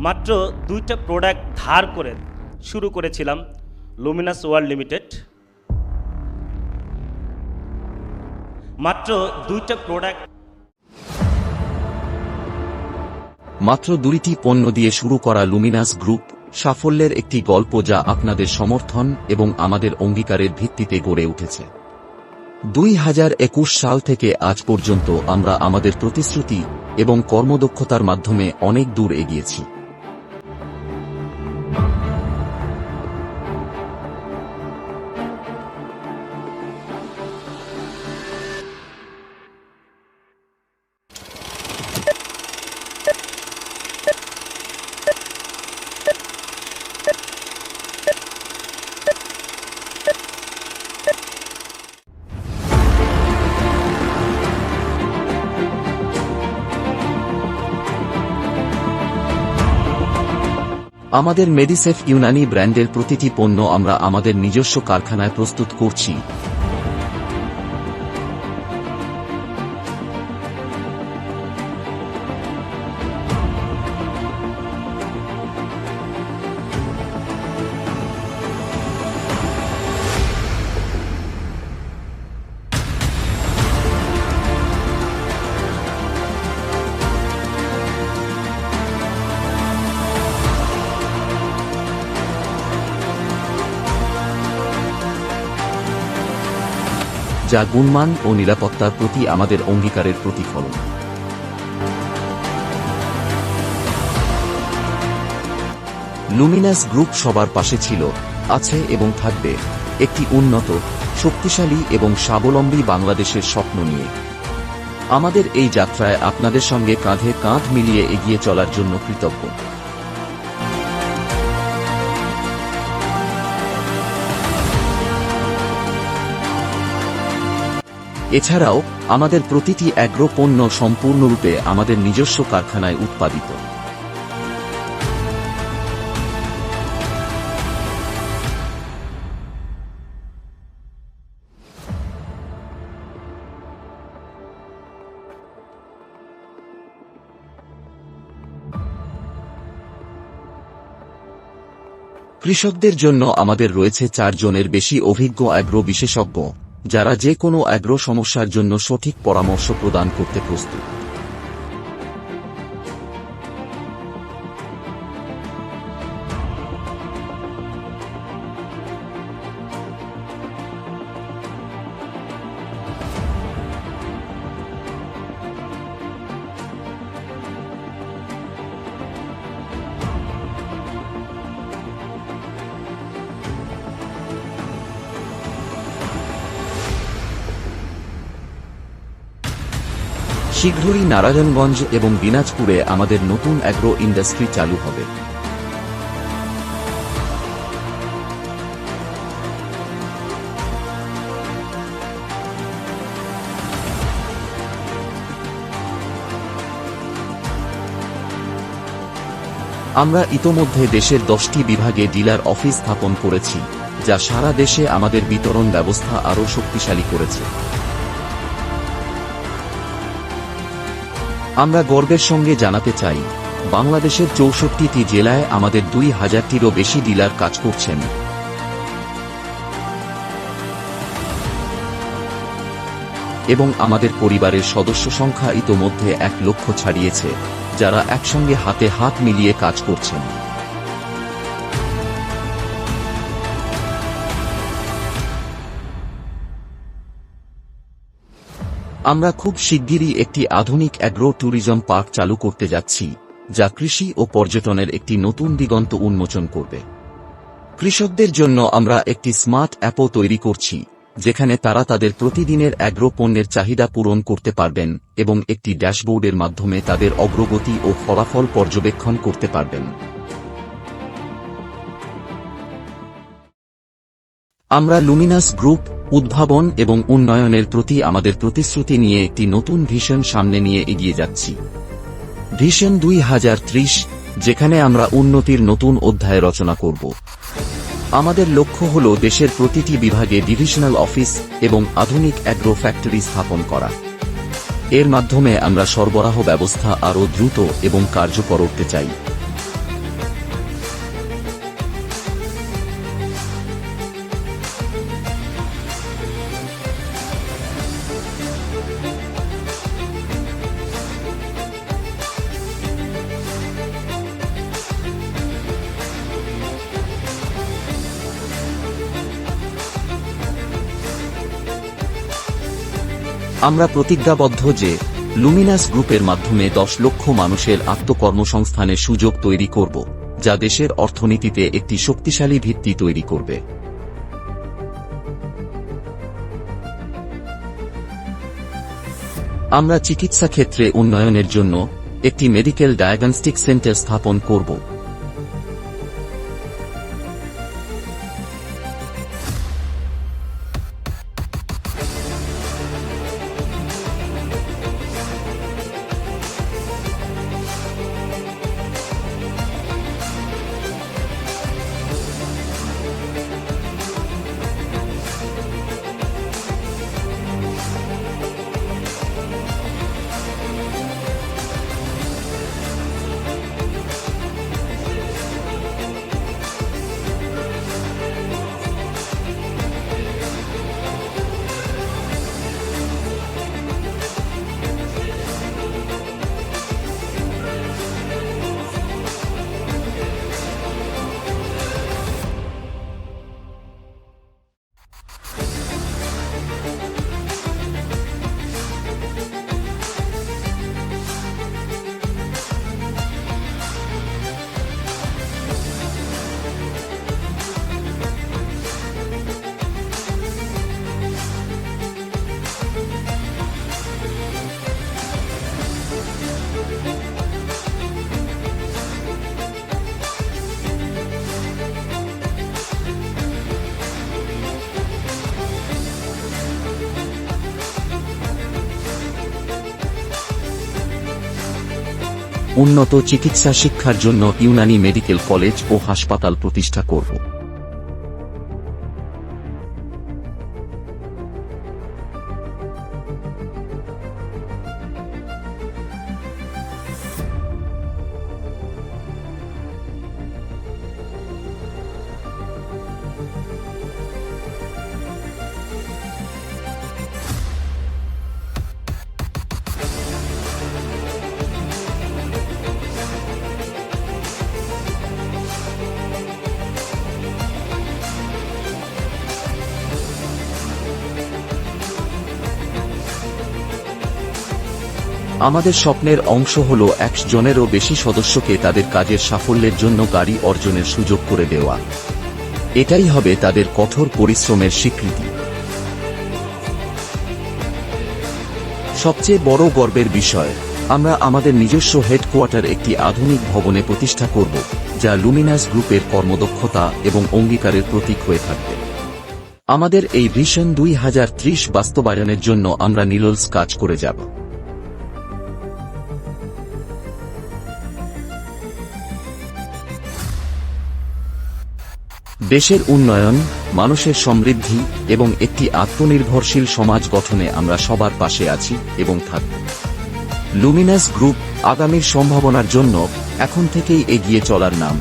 মাত্র দুইটা প্রোডাক্ট ধার করে শুরু করেছিলাম লুমিনাস ওয়ার্ল্ড লিমিটেড মাত্র দুইটা প্রোডাক্ট মাত্র দুইটি পণ্য দিয়ে শুরু করা লুমিনাস গ্রুপ সাফল্যের একটি গল্প যা আপনাদের সমর্থন এবং আমাদের অঙ্গীকারের ভিত্তিতে গড়ে উঠেছে। দুই হাজার একুশ সাল থেকে আজ পর্যন্ত আমরা আমাদের প্রতিশ্রুতি এবং কর্মদক্ষতার মাধ্যমে অনেক দূর এগিয়েছি। আমাদের মেডিসেফ ইউনানি ব্র্যান্ডের প্রতিটি পণ্য আমরা আমাদের নিজস্ব কারখানায় প্রস্তুত করছি। যা গুণমান ও নিরাপত্তার প্রতি আমাদের অঙ্গীকারের প্রতিফলন। লুমিনাস গ্রুপ সবার পাশে ছিল, আছে এবং থাকবে, একটি উন্নত, শক্তিশালী এবং স্বাবলম্বী বাংলাদেশের স্বপ্ন নিয়ে। আমাদের এই যাত্রায় আপনাদের সঙ্গে কাঁধে কাঁধ মিলিয়ে এগিয়ে চলার জন্য কৃতজ্ঞ। এছাড়াও আমাদের প্রতিটি অ্যাগ্রো পণ্য সম্পূর্ণরূপে আমাদের নিজস্ব কারখানায় উৎপাদিত। কৃষকদের জন্য আমাদের রয়েছে চারজনের বেশি অভিজ্ঞ অ্যাগ্রো বিশেষজ্ঞ। যারা যে কোনো অ্যাগ্রো সমস্যার জন্য সঠিক পরামর্শ প্রদান করতে প্রস্তুত। শীঘ্রই নারায়ণগঞ্জ এবং দিনাজপুরে আমাদের নতুন অ্যাগ্রো ইন্ডাস্ট্রি চালু হবে। আমরা ইতোমধ্যে দেশের দশটি বিভাগে ডিলার অফিস স্থাপন করেছি, যা সারা দেশে আমাদের বিতরণ ব্যবস্থা আরও শক্তিশালী করেছে। আমরা গর্বের সঙ্গে জানাতে চাই, বাংলাদেশের চৌষট্টিটি জেলায় আমাদের দুই হাজারটিরও বেশি ডিলার কাজ করছেন। এবং আমাদের পরিবারের সদস্য সংখ্যা ইতোমধ্যে এক লক্ষ ছাড়িয়েছে, যারা একসঙ্গে হাতে হাত মিলিয়ে কাজ করছেন। আমরা খুব শিগগিরই একটি আধুনিক অ্যাগ্রো ট্যুরিজম পার্ক চালু করতে যাচ্ছি, যা কৃষি ও পর্যটনের একটি নতুন দিগন্ত উন্মোচন করবে। কৃষকদের জন্য আমরা একটি স্মার্ট অ্যাপও তৈরি করছি, যেখানে তারা তাদের প্রতিদিনের অ্যাগ্রো পণ্যের চাহিদা পূরণ করতে পারবেন এবং একটি ড্যাশবোর্ডের মাধ্যমে তাদের অগ্রগতি ও ফলাফল পর্যবেক্ষণ করতে পারবেন। আমরা লুমিনাস গ্রুপ উদ্ভাবন এবং উন্নয়নের প্রতি আমাদের প্রতিশ্রুতি নিয়ে একটি নতুন ভিশন সামনে নিয়ে এগিয়ে যাচ্ছি। ভিশন দুই হাজার ত্রিশ, যেখানে আমরা উন্নতির নতুন অধ্যায় রচনা করব। আমাদের লক্ষ্য হল দেশের প্রতিটি বিভাগে ডিভিশনাল অফিস এবং আধুনিক অ্যাগ্রো ফ্যাক্টরি স্থাপন করা। এর মাধ্যমে আমরা সরবরাহ ব্যবস্থা আরও দ্রুত এবং কার্যকর করতে চাই। আমরা প্রতিজ্ঞাবদ্ধ যে, লুমিনাস গ্রুপের মাধ্যমে দশ লক্ষ মানুষের আত্মকর্মসংস্থানের সুযোগ তৈরি করব, যা দেশের অর্থনীতিতে একটি শক্তিশালী ভিত্তি তৈরি করবে। আমরা চিকিৎসা ক্ষেত্রে উন্নয়নের জন্য একটি মেডিকেল ডায়াগনস্টিক সেন্টার স্থাপন করব। উন্নত চিকিৎসা শিক্ষার জন্য ইউনানি মেডিকেল কলেজ ও হাসপাতাল প্রতিষ্ঠা করব। আমাদের স্বপ্নের অংশ হল একজনেরও বেশি সদস্যকে তাদের কাজের সাফল্যের জন্য গাড়ি অর্জনের সুযোগ করে দেওয়া। এটাই হবে তাদের কঠোর পরিশ্রমের স্বীকৃতি। সবচেয়ে বড় গর্বের বিষয়, আমরা আমাদের নিজস্ব হেডকোয়ার্টার একটি আধুনিক ভবনে প্রতিষ্ঠা করব, যা লুমিনাস গ্রুপের কর্মদক্ষতা এবং অঙ্গীকারের প্রতীক হয়ে থাকবে। আমাদের এই ভিশন দুই হাজার ত্রিশ বাস্তবায়নের জন্য আমরা নিললস কাজ করে যাব। দেশের উন্নয়ন, মানুষের সমৃদ্ধি এবং একটি আত্মনির্ভরশীল সমাজ গঠনে আমরা সবার পাশে আছি এবং থাকব। লুমিনাস গ্রুপ আগামীর সম্ভাবনার জন্য এখন থেকেই এগিয়ে চলার নাম।